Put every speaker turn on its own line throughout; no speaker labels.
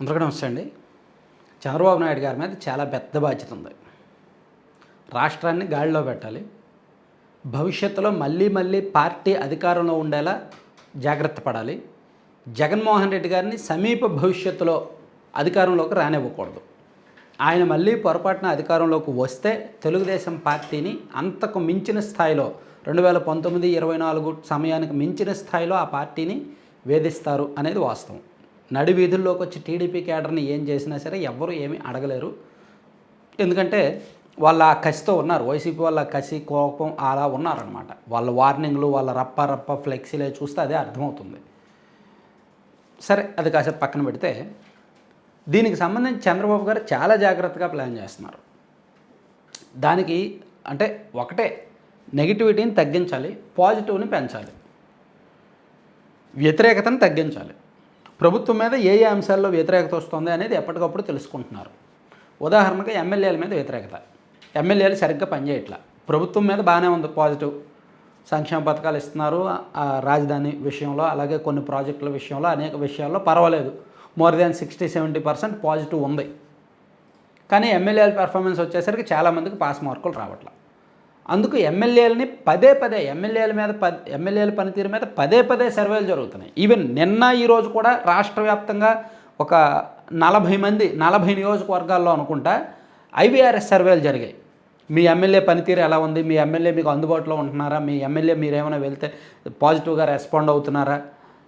అందరికీ నమస్తే అండి. చంద్రబాబు నాయుడు గారి మీద చాలా పెద్ద బాధ్యత ఉంది. రాష్ట్రాన్ని గాడిలో పెట్టాలి. భవిష్యత్తులో మళ్ళీ మళ్ళీ పార్టీ అధికారంలో ఉండేలా జాగ్రత్త పడాలి. జగన్మోహన్ రెడ్డి గారిని సమీప భవిష్యత్తులో అధికారంలోకి రానివ్వకూడదు. ఆయన మళ్ళీ పొరపాటున అధికారంలోకి వస్తే తెలుగుదేశం పార్టీని అంతకు మించిన స్థాయిలో రెండు వేల పంతొమ్మిది ఇరవై నాలుగు సమయానికి మించిన స్థాయిలో ఆ పార్టీని వేధిస్తారు అనేది వాస్తవం. నడి వీధుల్లోకి వచ్చి టీడీపీ కేడర్ని ఏం చేసినా సరే ఎవ్వరూ ఏమీ అడగలేరు. ఎందుకంటే వాళ్ళ కసితో ఉన్నారు. వైసీపీ వాళ్ళ కసి కోపం అలా ఉన్నారనమాట వాళ్ళ వార్నింగ్లు వాళ్ళ రప్ప రప్ప ఫ్లెక్సీలే చూస్తే అదే అర్థమవుతుంది. సరే అది కాసేపు పక్కన పెడితే దీనికి సంబంధించి చంద్రబాబు గారు చాలా జాగ్రత్తగా ప్లాన్ చేస్తున్నారు. దానికి అంటే ఒకటే నెగిటివిటీని తగ్గించాలి పాజిటివ్ని పెంచాలి వ్యతిరేకతను తగ్గించాలి. ప్రభుత్వం మీద ఏ ఏ అంశాల్లో వ్యతిరేకత వస్తుంది అనేది ఎప్పటికప్పుడు తెలుసుకుంటున్నారు. ఉదాహరణగా ఎమ్మెల్యేల మీద వ్యతిరేకత. ఎమ్మెల్యేలు సరిగ్గా పనిచేయట్లా ప్రభుత్వం మీద బాగానే ఉంది పాజిటివ్ సంక్షేమ పథకాలు ఇస్తున్నారు. రాజధాని విషయంలో అలాగే కొన్ని ప్రాజెక్టుల విషయంలో అనేక విషయాల్లో పర్వాలేదు. More than sixty seventy percent positive ఉంది. కానీ ఎమ్మెల్యేల పెర్ఫార్మెన్స్ వచ్చేసరికి చాలామందికి పాస్ మార్కులు రావట్లేదు అందుకు ఎమ్మెల్యేలని పదే పదే ఎమ్మెల్యేల మీద పద ఎమ్మెల్యేల పనితీరు మీద పదే పదే సర్వేలు జరుగుతున్నాయి. ఈవెన్ నిన్న ఈరోజు కూడా రాష్ట్ర వ్యాప్తంగా ఒక నలభై మంది నలభై నియోజకవర్గాల్లో అనుకుంటా ఐవీఆర్ఎస్ సర్వేలు జరిగాయి. మీ ఎమ్మెల్యే పనితీరు ఎలా ఉంది? మీ ఎమ్మెల్యే మీకు అందుబాటులో ఉంటున్నారా? మీ ఎమ్మెల్యే మీరు ఏమైనా వెళ్తే పాజిటివ్గా రెస్పాండ్ అవుతున్నారా?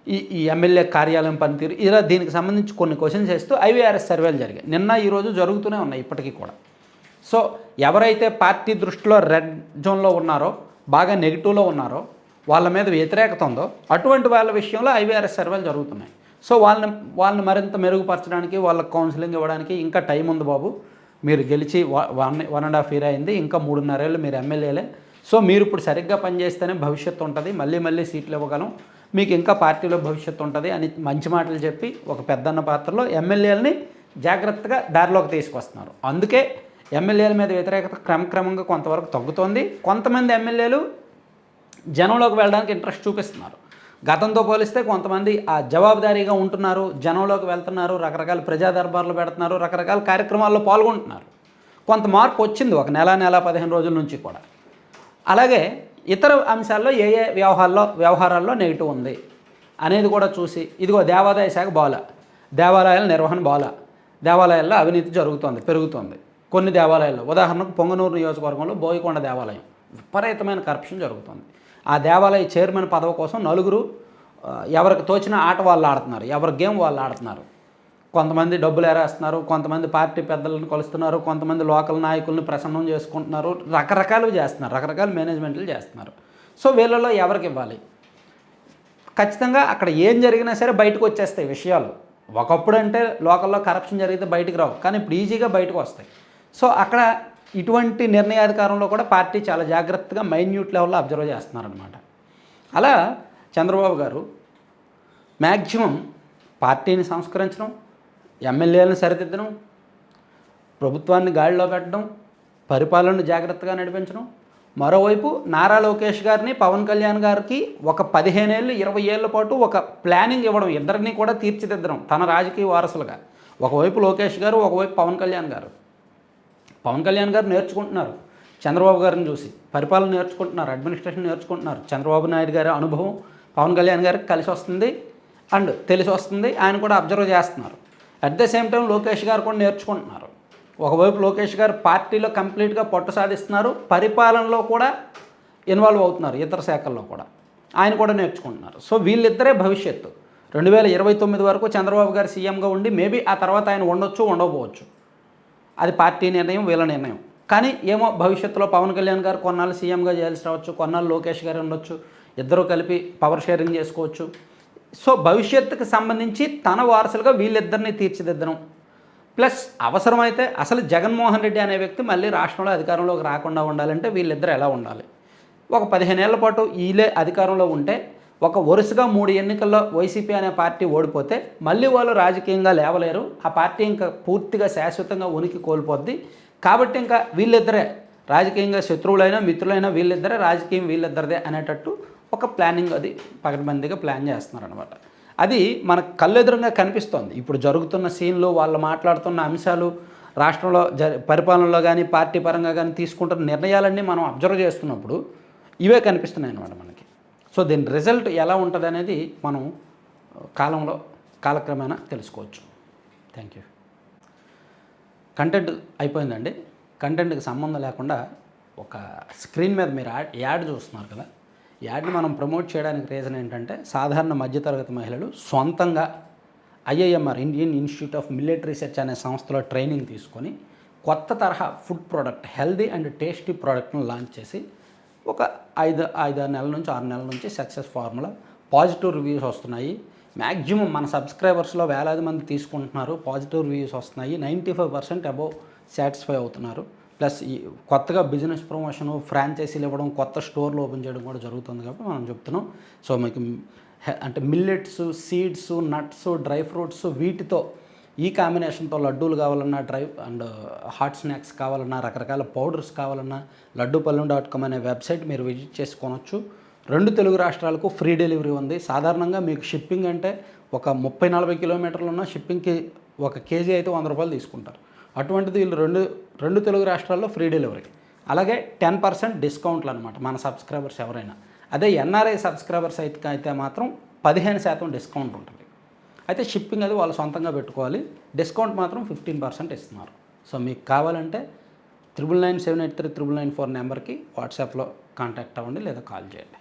ఈ ఈ ఎమ్మెల్యే కార్యాలయం పనితీరు ఇలా దీనికి సంబంధించి కొన్ని క్వశ్చన్స్ వేస్తూ ఐవీఆర్ఎస్ సర్వేలు జరిగాయి. నిన్న ఈరోజు జరుగుతూనే ఉన్నాయి ఇప్పటికీ కూడా. సో ఎవరైతే పార్టీ దృష్టిలో రెడ్ జోన్లో ఉన్నారో బాగా నెగిటివ్లో ఉన్నారో వాళ్ళ మీద వ్యతిరేకత ఉందో అటువంటి వాళ్ళ విషయంలో ఐవీఆర్ఎస్ సర్వేలు జరుగుతున్నాయి. సో వాళ్ళని వాళ్ళని మరింత మెరుగుపరచడానికి వాళ్ళకి కౌన్సిలింగ్ ఇవ్వడానికి ఇంకా టైం ఉంది బాబు. మీరు గెలిచి వ- one one and half year అయింది ఇంకా మూడున్నరేళ్ళు మీరు ఎమ్మెల్యేలే. సో మీరు ఇప్పుడు సరిగ్గా పనిచేస్తేనే భవిష్యత్తు ఉంటుంది మళ్ళీ మళ్ళీ సీట్లు ఇవ్వగలం. మీకు ఇంకా పార్టీలో భవిష్యత్తు ఉంటుంది అని మంచి మాటలు చెప్పి ఒక పెద్దన్న పాత్రలో ఎమ్మెల్యేలని జాగ్రత్తగా దారిలోకి తీసుకొస్తున్నారు. అందుకే ఎమ్మెల్యేల మీద వ్యతిరేకత క్రమక్రమంగా కొంతవరకు తగ్గుతోంది. కొంతమంది ఎమ్మెల్యేలు జనంలోకి వెళ్ళడానికి ఇంట్రెస్ట్ చూపిస్తున్నారు. గతంతో పోలిస్తే కొంతమంది ఆ జవాబుదారీగా ఉంటున్నారు జనంలోకి వెళ్తున్నారు రకరకాల ప్రజా దర్బార్లు పెడుతున్నారు రకరకాల కార్యక్రమాల్లో పాల్గొంటున్నారు. కొంత మార్పు వచ్చింది ఒక నెల నెల పదిహేను రోజుల నుంచి కూడా. అలాగే ఇతర అంశాల్లో ఏ ఏ వ్యవహారాల్లో వ్యవహారాల్లో నెగిటివ్ ఉంది అనేది కూడా చూసి ఇదిగో దేవాదాయ శాఖ బాల దేవాలయాల నిర్వహణ బాల దేవాలయాల్లో అవినీతి జరుగుతోంది పెరుగుతోంది. కొన్ని దేవాలయాల్లో. ఉదాహరణకు పొంగనూరు నియోజకవర్గంలో బోయకొండ దేవాలయం. విపరీతమైన కరప్షన్ జరుగుతుంది. ఆ దేవాలయ చైర్మన్ పదవి కోసం నలుగురు ఎవరికి తోచిన ఆట వాళ్ళు ఆడుతున్నారు ఎవరి గేమ్ వాళ్ళు ఆడుతున్నారు. కొంతమంది డబ్బులు ఎరేస్తున్నారు కొంతమంది పార్టీ పెద్దలను కలుస్తున్నారు కొంతమంది లోకల్ నాయకులను ప్రసన్నం చేసుకుంటున్నారు రకరకాలు చేస్తున్నారు రకరకాల మేనేజ్మెంట్లు చేస్తున్నారు. సో వీళ్ళలో ఎవరికి ఇవ్వాలి? ఖచ్చితంగా అక్కడ ఏం జరిగినా సరే బయటకు వచ్చేస్తాయి విషయాలు. ఒకప్పుడు అంటే లోకల్లో కరప్షన్ జరిగితే బయటకు రావు కానీ ఇప్పుడు ఈజీగా బయటకు వస్తాయి. సో అక్కడ ఇటువంటి నిర్ణయాధికారంలో కూడా పార్టీ చాలా జాగ్రత్తగా మైన్యూట్ లెవెల్లో అబ్జర్వ్ చేస్తున్నారనమాట అలా చంద్రబాబు గారు మ్యాక్సిమం పార్టీని సంస్కరించడం ఎమ్మెల్యేలను సరిదిద్దడం ప్రభుత్వాన్ని గాడిలో పెట్టడం పరిపాలనను జాగ్రత్తగా నడిపించడం మరోవైపు నారా లోకేష్ గారిని పవన్ కళ్యాణ్ గారికి ఒక పదిహేనేళ్ళు ఇరవై ఏళ్ళ పాటు ఒక ప్లానింగ్ ఇవ్వడం ఇద్దరిని కూడా తీర్చిదిద్దడం తన రాజకీయ వారసులుగా. ఒకవైపు లోకేష్ గారు ఒకవైపు పవన్ కళ్యాణ్ గారు. పవన్ కళ్యాణ్ గారు నేర్చుకుంటున్నారు. చంద్రబాబు గారిని చూసి పరిపాలన నేర్చుకుంటున్నారు అడ్మినిస్ట్రేషన్ నేర్చుకుంటున్నారు. చంద్రబాబు నాయుడు గారి అనుభవం పవన్ కళ్యాణ్ గారికి కలిసి వస్తుంది అండ్ తెలిసి వస్తుంది ఆయన కూడా అబ్జర్వ్ చేస్తున్నారు. At the same time Lokesh గారు కూడా నేర్చుకుంటున్నారు. ఒకవైపు లోకేష్ గారు పార్టీలో కంప్లీట్గా పట్టు సాధిస్తున్నారు పరిపాలనలో కూడా ఇన్వాల్వ్ అవుతున్నారు ఇతర శాఖల్లో కూడా. ఆయన కూడా నేర్చుకుంటున్నారు. సో వీళ్ళిద్దరే భవిష్యత్తు. రెండు వేల ఇరవై తొమ్మిది వరకు చంద్రబాబు గారు సీఎంగా ఉండి మేబీ ఆ తర్వాత ఆయన ఉండొచ్చు ఉండకపోవచ్చు. అది పార్టీ నిర్ణయం వీళ్ళ నిర్ణయం. కానీ ఏమో భవిష్యత్తులో పవన్ కళ్యాణ్ గారు కొన్నాళ్ళు సీఎంగా చేయాల్సి రావచ్చు కొన్నాళ్ళు లోకేష్ గారు ఉండొచ్చు ఇద్దరు కలిపి పవర్ షేరింగ్ చేసుకోవచ్చు. సో భవిష్యత్తుకు సంబంధించి తన వారసులుగా వీళ్ళిద్దరిని తీర్చిదిద్దడం. ప్లస్ అవసరమైతే అసలు జగన్మోహన్ రెడ్డి అనే వ్యక్తి మళ్ళీ రాష్ట్రంలో అధికారంలోకి రాకుండా ఉండాలంటే వీళ్ళిద్దరు ఎలా ఉండాలి? ఒక పదిహేను ఏళ్ళ పాటు వీళ్ళే అధికారంలో ఉంటే ఒక వరుసగా మూడు ఎన్నికల్లో వైసీపీ అనే పార్టీ ఓడిపోతే మళ్ళీ వాళ్ళు రాజకీయంగా లేవలేరు. ఆ పార్టీ ఇంకా పూర్తిగా శాశ్వతంగా ఉనికి కోల్పోద్ది. కాబట్టి ఇంకా వీళ్ళిద్దరే రాజకీయంగా శత్రువులైనా మిత్రులైనా వీళ్ళిద్దరే రాజకీయం వీళ్ళిద్దరిదే అనేటట్టు ఒక ప్లానింగ్ అది పకడ్బందీగా ప్లాన్ చేస్తున్నారనమాట అది మనకు కళ్ళెదురుగా కనిపిస్తోంది. ఇప్పుడు జరుగుతున్న సీన్లు వాళ్ళు మాట్లాడుతున్న అంశాలు రాష్ట్రంలో జ పరిపాలనలో కానీ పార్టీ పరంగా కానీ తీసుకుంటున్న నిర్ణయాలన్నీ మనం అబ్జర్వ్ చేస్తున్నప్పుడు ఇవే కనిపిస్తున్నాయి అన్నమాట మనకి. సో దీని రిజల్ట్ ఎలా ఉంటుంది అనేది మనం కాలంలో కాలక్రమేణా తెలుసుకోవచ్చు. థ్యాంక్ యూ కంటెంట్ అయిపోయిందండి. కంటెంట్కి సంబంధం లేకుండా ఒక స్క్రీన్ మీద మీరు యాడ్ యాడ్ చూస్తున్నారు కదా. యాడ్ని మనం ప్రమోట్ చేయడానికి రీజన్ ఏంటంటే సాధారణ మధ్యతరగతి మహిళలు సొంతంగా IIMR Indian institute of military research అనే సంస్థలో ట్రైనింగ్ తీసుకొని కొత్త తరహా food product healthy and tasty ప్రోడక్ట్ను launch చేసి ఒక ఐదు ఐదు ఆరు నెలల నుంచి ఆరు నెలల నుంచి సక్సెస్ ఫార్ములా. పాజిటివ్ రివ్యూస్ వస్తున్నాయి. మ్యాక్సిమం మన సబ్స్క్రైబర్స్లో వేలాది మంది తీసుకుంటున్నారు. పాజిటివ్ రివ్యూస్ వస్తున్నాయి. Ninety five percent above satisfy అవుతున్నారు. ప్లస్ ఈ కొత్తగా బిజినెస్ ప్రమోషను ఫ్రాంచైజీలు ఇవ్వడం కొత్త స్టోర్లు ఓపెన్ చేయడం కూడా జరుగుతుంది కాబట్టి మనం చెప్తున్నాం. సో మీకు అంటే millets seeds nuts dry fruits వీటితో ఈ కాంబినేషన్తో లడ్డూలు కావాలన్నా డ్రై అండ్ హాట్ స్నాక్స్ కావాలన్నా రకరకాల పౌడర్స్ కావాలన్నా లడ్డూపల్లెం డాట్ కామ్ అనే వెబ్సైట్ మీరు విజిట్ చేసుకోవచ్చు రెండు తెలుగు రాష్ట్రాలకు ఫ్రీ డెలివరీ ఉంది. సాధారణంగా మీకు షిప్పింగ్ అంటే ఒక ముప్పై నలభై కిలోమీటర్లు ఉన్న షిప్పింగ్కి ఒక కేజీ అయితే వంద రూపాయలు తీసుకుంటారు. అటువంటిది వీళ్ళు రెండు రెండు తెలుగు రాష్ట్రాల్లో ఫ్రీ డెలివరీ. అలాగే టెన్ పర్సెంట్ డిస్కౌంట్లు అనమాట మన సబ్స్క్రైబర్స్ ఎవరైనా. అదే ఎన్ఆర్ఐ సబ్స్క్రైబర్స్ అయితే అయితే మాత్రం పదిహేను శాతం డిస్కౌంట్ ఉంటుంది. అయితే షిప్పింగ్ అది వాళ్ళు సొంతంగా పెట్టుకోవాలి. డిస్కౌంట్ మాత్రం ఫిఫ్టీన్ పర్సెంట్ ఇస్తున్నారు. సో మీకు కావాలంటే triple nine seven eight three triple nine four నెంబర్కి వాట్సాప్లో కాంటాక్ట్ అవ్వండి లేదా కాల్ చేయండి.